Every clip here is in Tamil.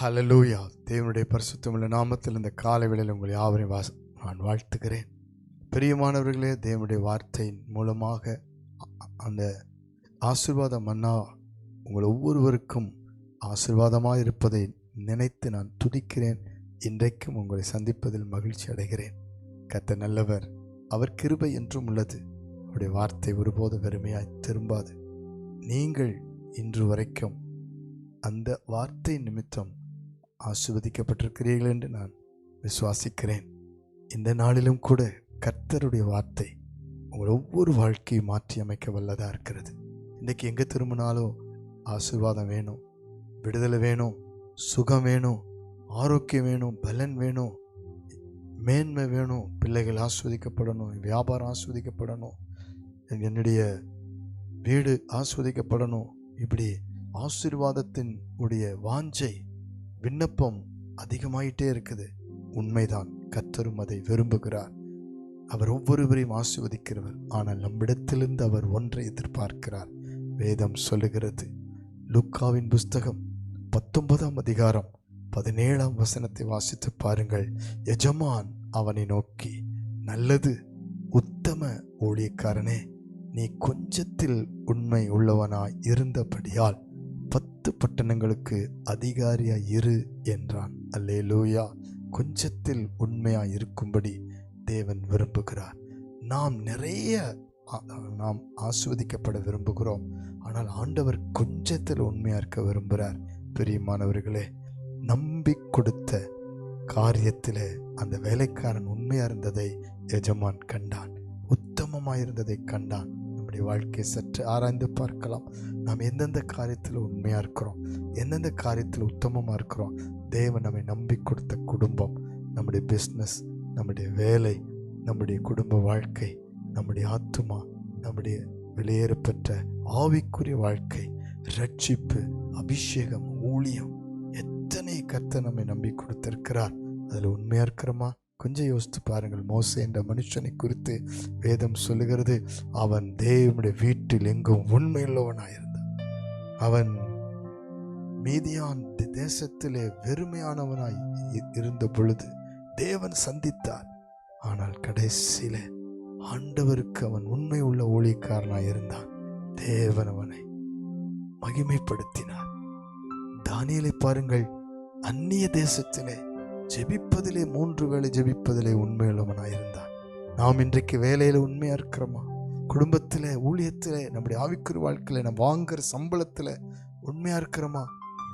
ஹலலூயா தேவனுடைய பரிசுத்தமுள்ள நாமத்தில் இந்த காலை வேளையில் உங்களை யாவரையும் வாச நான் வாழ்த்துகிறேன். பிரியமானவர்களே தேவனுடைய வார்த்தையின் மூலமாக அந்த ஆசீர்வாத மன்னா உங்கள் ஒவ்வொருவருக்கும் ஆசீர்வாதமாக இருப்பதை நினைத்து நான் துதிக்கிறேன். இன்றைக்கும் உங்களை சந்திப்பதில் மகிழ்ச்சி அடைகிறேன். கத்த நல்லவர் அவர் கிருபை என்றும் உள்ளது. அவருடைய வார்த்தை ஒருபோது வெறுமையாய் திரும்பாது. நீங்கள் இன்று வரைக்கும் அந்த வார்த்தை நிமித்தம் ஆசிர்வதிக்கப்பட்டிருக்கிறீர்கள் என்று நான் விசுவாசிக்கிறேன். இந்த நாளிலும் கூட கர்த்தருடைய வார்த்தை உங்கள் ஒவ்வொரு வாழ்க்கையும் மாற்றி அமைக்க வல்லதாக இருக்கிறது. இன்றைக்கி எங்கே திரும்பினாலும் ஆசீர்வாதம் வேணும் விடுதலை வேணும் சுகம் வேணும் ஆரோக்கியம் வேணும் பலன் வேணும் மேன்மை வேணும் பிள்ளைகள் ஆஸ்வதிக்கப்படணும் வியாபாரம் ஆஸ்வதிக்கப்படணும் என்னுடைய வீடு ஆஸ்வதிக்கப்படணும் இப்படி ஆசீர்வாதத்தின் உடைய வாஞ்சை விண்ணப்பம் அதிகமாயிட்டே இருக்குது. உண்மைதான். கத்தரும் அதை விரும்புகிறார். அவர் ஒவ்வொருவரையும் ஆசிர்வதிக்கிறவர். ஆனால் நம்மிடத்திலிருந்து அவர் ஒன்றை எதிர்பார்க்கிறார். வேதம் சொல்லுகிறது. லுக்காவின் புஸ்தகம் பத்தொன்பதாம் அதிகாரம் பதினேழாம் வசனத்தை வாசித்து பாருங்கள். எஜமான் அவனை நோக்கி நல்லது உத்தம ஊழியக்காரனே நீ கொஞ்சத்தில் உண்மை உள்ளவனாய் இருந்தபடியால் பத்து பட்டணங்களுக்கு அதிகாரியாய் இரு என்றான். அல்லே லூயா கொஞ்சத்தில் உண்மையாய் இருக்கும்படி தேவன் விரும்புகிறார். நாம் நிறைய நாம் ஆஸ்வதிக்கப்பட விரும்புகிறோம். ஆனால் ஆண்டவர் கொஞ்சத்தில் உண்மையாக இருக்க விரும்புகிறார். பிரியமானவர்களே நம்பி கொடுத்த காரியத்தில் அந்த வேலைக்காரன் உண்மையாக இருந்ததை எஜமான் கண்டான். உத்தமமாக இருந்ததை கண்டான். நம்முடைய வாழ்க்கையை சற்று ஆராய்ந்து பார்க்கலாம். நாம் எந்தெந்த காரியத்தில் உண்மையாக இருக்கிறோம்? எந்தெந்த காரியத்தில் உத்தமமாக இருக்கிறோம்? தேவன் நம்மை நம்பி கொடுத்த குடும்பம் நம்முடைய பிஸ்னஸ் நம்முடைய வேலை நம்முடைய குடும்ப வாழ்க்கை நம்முடைய ஆத்துமா நம்முடைய வெளியேறப்பட்ட ஆவிக்குரிய வாழ்க்கை ரட்சிப்பு அபிஷேகம் ஊழியம் எத்தனை கர்த்தர் நம்மை நம்பி கொடுத்திருக்கிறார்? அதில் உண்மையாக இருக்கிறோமா? கொஞ்சம் யோசித்து பாருங்கள். மோசே என்ற மனுஷனை குறித்து வேதம் சொல்லுகிறது. அவன் தேவனுடைய வீட்டில் எங்கும் உண்மையுள்ளவனாயிருந்தான் அவன் மீதியான் தேசத்திலே வெறுமையானவனாய் இருந்த பொழுது தேவன் சந்தித்தார் ஆனால் கடைசியில ஆண்டவருக்கு அவன் உண்மை உள்ள ஊழியக்காரனாய் இருந்தான். தேவன் அவனை மகிமைப்படுத்தினார். தானியலை பாருங்கள். அந்நிய தேசத்திலே ஜெபிப்பதிலே மூன்று வேளை ஜெபிப்பதிலே உண்மையுள்ளவனாக இருந்தான் நாம் இன்றைக்கு வேலையில் உண்மையாக இருக்கிறோமா? குடும்பத்தில் ஊழியத்தில் நம்முடைய ஆவிக்குரிய வாழ்க்கையில் நம்ம வாங்குகிற சம்பளத்தில் உண்மையாக இருக்கிறோமா?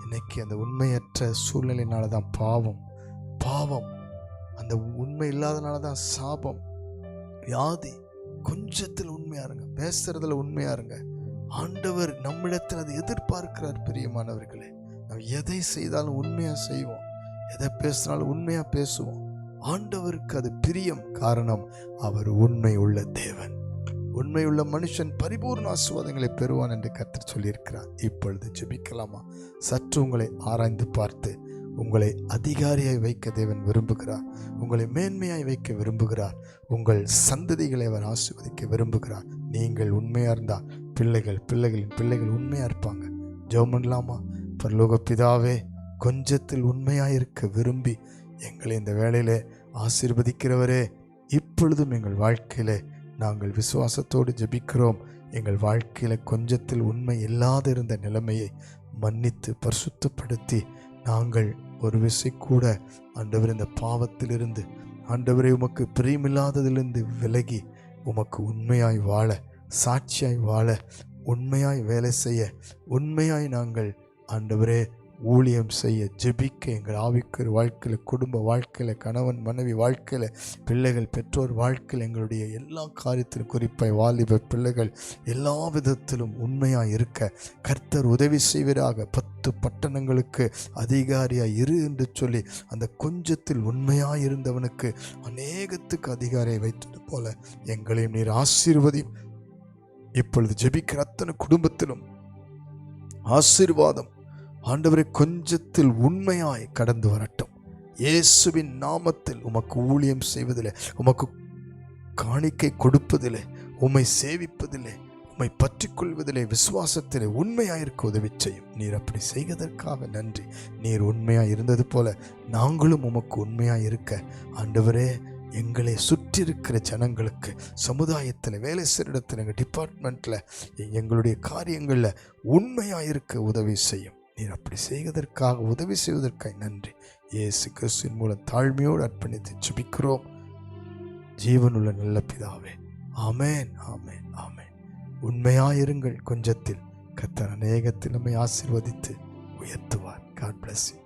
இன்னைக்கு அந்த உண்மையற்ற சூழ்நிலையினால தான் பாவம் பாவம். அந்த உண்மை இல்லாதனால தான் சாபம். வியாதி கொஞ்சத்தில் உண்மையாக இருங்க பேசுறதுல உண்மையாக இருங்க. ஆண்டவர் நம்மிடத்தில் அதை எதிர்பார்க்கிறார் பிரியமானவர்களே. நாம் எதை செய்தாலும் உண்மையாக செய்வோம். எதை பேசினாலும் உண்மையாக பேசுவோம். ஆண்டவருக்கு அது பிரியம் காரணம் அவர் உண்மை உள்ள தேவன். உண்மையுள்ள மனுஷன் பரிபூர்ண ஆசுவாதங்களை பெறுவான் என்று கர்த்தர் சொல்லியிருக்கிறார். இப்பொழுது ஜெபிக்கலாமா? சற்று உங்களை ஆராய்ந்து பார்த்து உங்களை அதிகாரியாய் வைக்க தேவன் விரும்புகிறார். உங்களை மேன்மையாய் வைக்க விரும்புகிறார். உங்கள் சந்ததிகளை அவர் ஆசீர்வதிக்க விரும்புகிறார். நீங்கள் உண்மையாக இருந்தால் பிள்ளைகள் பிள்ளைகளின் பிள்ளைகள் உண்மையாக இருப்பாங்க. ஜெபம் பண்ணலாமா? பரலோக பிதாவே கொஞ்சத்தில் உண்மையாயிருக்க விரும்பி எங்களை இந்த வேலையிலே ஆசீர்வதிக்கிறவரே இப்பொழுதும் எங்கள் வாழ்க்கையிலே நாங்கள் விசுவாசத்தோடு ஜெபிக்கிறோம். எங்கள் வாழ்க்கையில் கொஞ்சத்தில் உண்மை இல்லாத இருந்த நிலைமையை மன்னித்து பரிசுத்தப்படுத்தி நாங்கள் ஒரு விசை கூட ஆண்டவர் இந்த பாவத்திலிருந்து ஆண்டவரை உமக்கு பிரியமில்லாததிலிருந்து விலகி உமக்கு உண்மையாய் வாழ சாட்சியாய் வாழ உண்மையாய் வேலை செய்ய உண்மையாய் நாங்கள் ஆண்டவரே ஊழியம் செய்ய ஜெபிக்க எங்கள் ஆவிக்கிற வாழ்க்கையில் குடும்ப வாழ்க்கையில் கணவன் மனைவி வாழ்க்கையில் பிள்ளைகள் பெற்றோர் வாழ்க்கையில் எங்களுடைய எல்லா காரியத்திலும் குறிப்பாக வாலிப பிள்ளைகள் எல்லா விதத்திலும் உண்மையாக இருக்க கர்த்தர் உதவி செய்வராக பத்து பட்டணங்களுக்கு அதிகாரியாக இரு என்று சொல்லி அந்த கொஞ்சத்தில் உண்மையாக இருந்தவனுக்கு அநேகத்துக்கு அதிகாரியை வைத்தது போல எங்களையும் நீர் ஆசீர்வதியும். இப்பொழுது ஜெபிக்கிற அத்தனை குடும்பத்திலும் ஆசீர்வாதம் ஆண்டவரை கொஞ்சத்தில் உண்மையாய் கடந்து வரட்டும். இயேசுவின் நாமத்தில் உமக்கு ஊழியம் செய்வதில் உமக்கு காணிக்கை கொடுப்பதிலே உம்மை சேவிப்பதிலே உம்மை பற்றி கொள்வதிலே விசுவாசத்திலே உண்மையாயிருக்க உதவி செய்யும். நீர் அப்படி செய்வதற்காக நன்றி. நீர் உண்மையாக இருந்தது போல நாங்களும் உமக்கு உண்மையாக இருக்க. ஆண்டவரே எங்களை சுற்றி இருக்கிற ஜனங்களுக்கு சமுதாயத்தில் வேலை செய்கிற இடத்துல எங்கள் டிபார்ட்மெண்ட்டில் எங்களுடைய காரியங்களில் உண்மையாக இருக்க உதவி செய்யும். நீர் அப்படி செய்வதற்காக உதவி செய்வதற்காக நன்றி. இயேசு கிறிஸ்துவின் மூலம் தாழ்மையோடு அர்ப்பணித்து ஜபிக்கிறோம். ஜீவனுள்ள நல்ல பிதாவே ஆமேன் ஆமேன் ஆமேன். உண்மையாயிருங்கள் கொஞ்சத்தில். கத்தர் அநேகத்தில் நம்மை ஆசிர்வதித்து உயர்த்துவார். God bless you